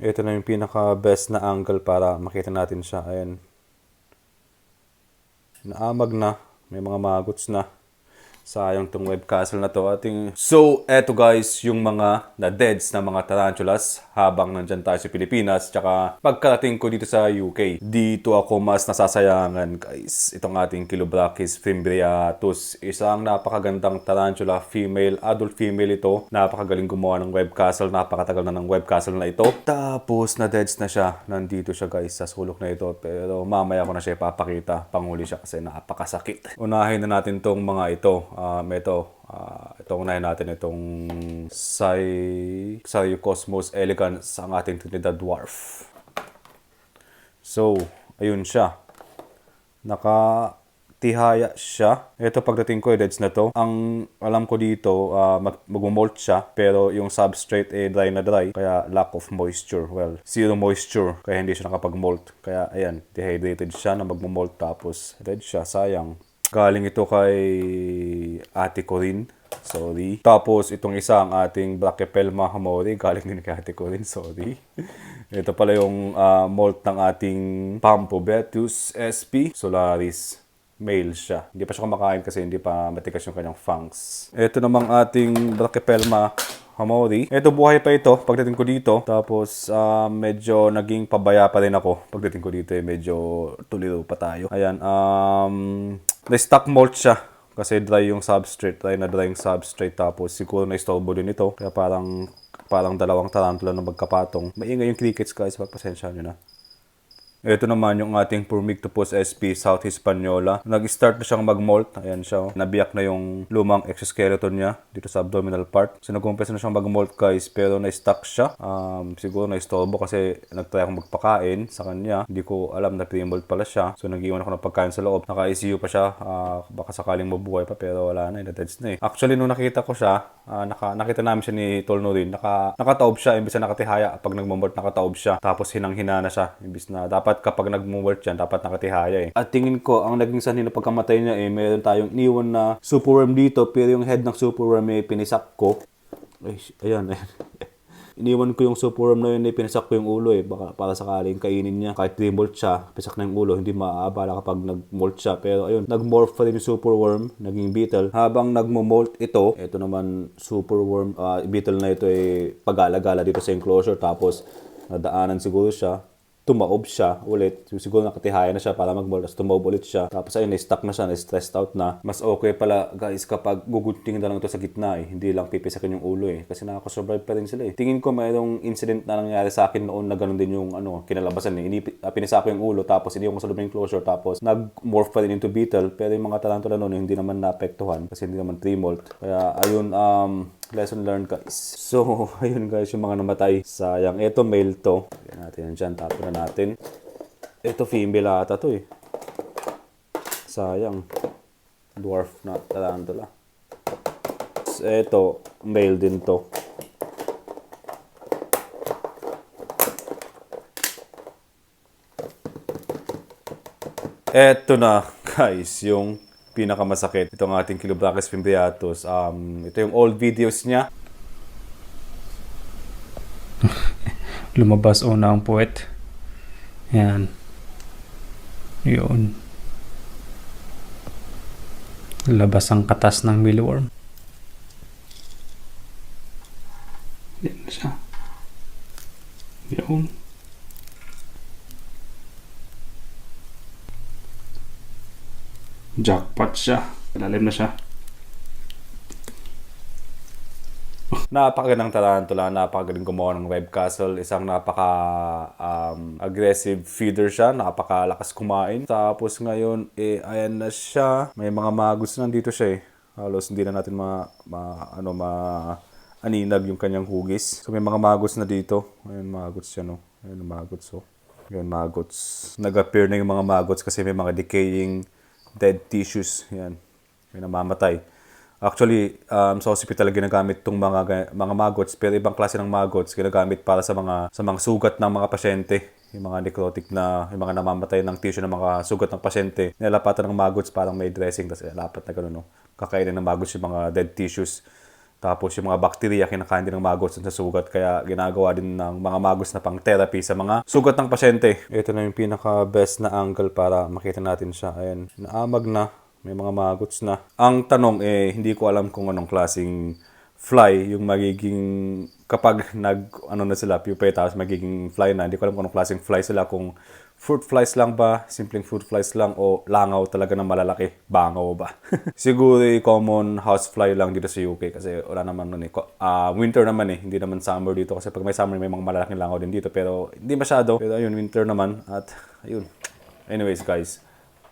Ito na yung pinaka best na angle para makita natin siya. Ayan. Naamag na. May mga magots na. Sayang tong web castle na to ating... So, eto guys, yung mga na-deads na mga tarantulas habang nandyan tayo sa Pilipinas. Tsaka pagkarating ko dito sa UK, dito ako mas nasasayangan guys. Itong ating Kilobrachys fimbriatus. Isang napakagandang tarantula, female, adult female ito. Napakagaling gumawa ng web castle. Napakatagal na ng web castle na ito. Tapos na-deads na siya. Nandito siya guys sa sulok na ito. Pero mamaya ko na siya ipapakita. Panghuli siya kasi napakasakit. Unahin na natin tong mga ito. Um, ito, ah, itong unahin natin itong Psy... Cosmos elegans ang ating Trinidad Dwarf. So, ayun siya. Nakatihaya siya. Ito pagdating ko, deads na to. Ang alam ko dito, uh, mag-molt siya. Pero yung substrate eh dry na dry. Kaya lack of moisture. Well, zero moisture. Kaya hindi siya nakapag-molt. Kaya ayan, dehydrated siya na mag-molt tapos red siya. Sayang. Galing ito kay Ate Corinne. Sorry. Tapos itong isa ang ating Brachypelma hamori. Galing din kay Ate Corinne. Sorry. Ito pala yung ah, molt ng ating Pampobetus sp. Solaris. Male siya. Hindi pa siya kumakain kasi hindi pa matigas yung kanyang fangs. Ito namang ating Brachypelma hamori. Ito buhay pa ito pagdating ko dito. Tapos ah, medyo naging pabaya pa rin ako. Pagdating ko dito eh, medyo tuliro pa tayo. Ayan. Um, na-stock molt siya. Kasi dry yung substrate. Dry na dry yung substrate. Tapos siguro na-stolbo din ito. Kaya parang parang dalawang tarantula na magkapatong. Maingay yung crickets guys. Pagpasensya nyo na. Ito naman yung ating Purmictopus sp South Hispaniola. Nag-start na siyang mag-molt. Ayan siya. oh. Nabiyak na yung lumang exoskeleton niya dito sa abdominal part. So nag-umpisa na siyang mag-molt guys pero na-stuck siya. Um, siguro na-istorbo kasi nag-try akong magpakain sa kanya. Hindi ko alam na pre-molt pala siya. So nag-iwan ako ng pagkain sa loob. Naka-ICU pa siya. Ah, baka sakaling mabuhay pa pero wala na. Ina-deads na eh. Actually nung nakita ko siya, ah, naka, nakita namin siya ni Tolno rin. Naka, nakataob siya imbis na nakatihaya. Pag nag-molt nakataob siya. Tapos hinang-hina na siya. Imbis na dapat kapag nag-molt yan, dapat nakatihaya eh. At tingin ko, ang naging sanhi na pagkamatay niya eh, meron tayong iniwan na superworm dito. Pero yung head ng superworm eh, pinisak ko. Ay, ayan, ayan. Iniwan ko yung superworm na yun eh, pinasak ko yung ulo eh. Baka para sakaling kainin niya. Kahit remolt siya, pisak na yung ulo, hindi maaabala kapag nag-molt siya. Pero ayun, nag-morph pa rin yung superworm, naging beetle. Habang nagmo-molt ito, ito naman superworm, ah, beetle na ito ay pag-alagala dito sa enclosure. Tapos nadaanan siguro siya tumaob siya ulit. Siguro nakatihayan na siya para mag-ball. Tapos tumaob ulit siya. Tapos ayun, na-stuck na siya, na-stressed out na. Mas okay pala, guys, kapag gugunting na lang ito sa gitna eh. Hindi lang pipisakin yung ulo eh. Kasi nakakasurvive pa rin sila eh. Tingin ko mayroong incident na nangyari sa akin noon na ganun din yung ano, kinalabasan eh. Inipi, uh, pinisa ko yung ulo, tapos hindi ko sa loob closure, tapos nag-morph pa rin into beetle. Pero yung mga tarantula noon, hindi naman naapektuhan kasi hindi naman tremolt. Kaya ayun, um, lesson learned guys. So, ayun guys, yung mga namatay. Sayang. Ito male to. Lagyan natin yan dyan. Tapo na natin. Ito female ata to eh. Sayang. Dwarf na tarantula. Ito, male din to. Eto na, guys, yung pinakamasakit. Itong ating Kilobrachys fimbriatus. Um, ito yung old videos niya. lumabas una ang puwet. Yan. Yun. Labas ang katas ng mealworm. Yan siya. Yun. Jackpot siya. Lalim na siya. Napakagandang tarantula, napakagaling gumawa ng web castle. Isang napaka um, aggressive feeder siya, napakalakas kumain. Tapos ngayon, eh, ayan na siya. May mga magus na nandito siya eh. Halos hindi na natin ma, ma ano, ma aninag yung kanyang hugis. So may mga maggots na dito. Ayun, maggots siya, no? Ayun, maggots, oh. Ayun, maggots. Nag-appear na yung mga maggots kasi may mga decaying dead tissues. Yan. May namamatay. Actually, um, sa hospital ginagamit itong mga, ga- mga maggots, pero ibang klase ng maggots ginagamit para sa mga sa mga sugat ng mga pasyente. Yung mga necrotic na, yung mga namamatay ng tissue ng mga sugat ng pasyente. Nilalapatan ng maggots parang may dressing, tapos lapat na gano'n, no? Kakainin ng maggots yung mga dead tissues. Tapos yung mga bakterya kinakain din ng maggots dun sa sugat kaya ginagawa din ng mga maggots na pang therapy sa mga sugat ng pasyente. Ito na yung pinaka best na angle para makita natin siya. Ayan, naamag na. May mga maggots na. Ang tanong eh, hindi ko alam kung anong klaseng fly yung magiging kapag nag ano na sila pupae tapos magiging fly na hindi ko alam kung anong klaseng fly sila kung fruit flies lang ba simpleng fruit flies lang o langaw talaga na malalaki bangaw ba? Siguro common house fly lang dito sa UK kasi wala naman nun eh. Ah, winter naman eh hindi naman summer dito kasi pag may summer may mga malalaking langaw din dito pero hindi masyado. Pero ayun winter naman at ayun. Anyways guys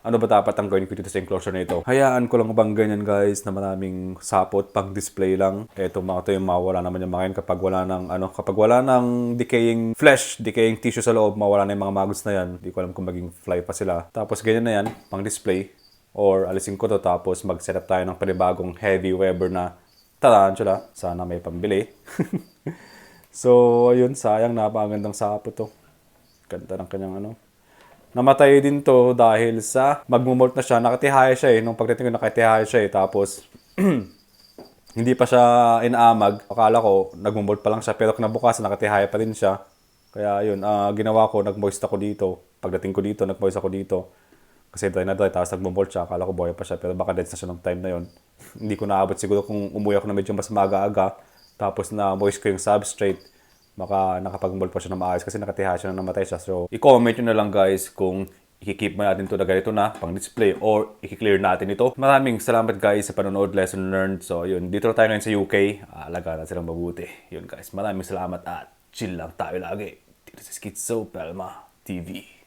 ano ba dapat ang gawin ko dito sa enclosure na ito? Hayaan ko lang bang ganyan guys na maraming sapot pang display lang. Eto mga to yung mawala naman yung mga yun kapag wala ng ano, kapag wala ng decaying flesh, decaying tissue sa loob, mawala na yung mga maggots na yan. Hindi ko alam kung maging fly pa sila. Tapos ganyan na yan, pang display. Or alisin ko to tapos mag-set up tayo ng panibagong heavy Weber na tarantula. Sana may pambili. so, ayun, sayang napakagandang sapot to. Ganda ng kanyang ano, Namatay din to dahil sa magmumolt na siya. Nakatihaya siya eh. Nung pagdating ko nakatihaya siya eh. Tapos, hindi pa siya inaamag. Akala ko, nagmumolt pa lang siya. Pero kinabukasan, nakatihaya pa rin siya. Kaya yun, ah, ginawa ko, nag-moist ako dito. Pagdating ko dito, nag-moist ako dito. Kasi dry na dry, tapos nagmumolt siya. Akala ko buhay pa siya. Pero baka dead na siya ng time na yun. hindi ko naabot siguro kung umuwi ako na medyo mas maaga-aga. Tapos na moist ko yung substrate baka nakapag-mold pa siya na maayos kasi nakatiha siya na namatay siya. So, i-comment nyo na lang guys kung i-keep mo natin ito na ganito na pang display or i-clear natin ito. Maraming salamat guys sa panonood, lesson learned. So, yun. Dito tayo ngayon sa UK. Alaga na silang mabuti. Yun guys. Maraming salamat at chill lang tayo lagi. Dito sa Schizo Pelma TV.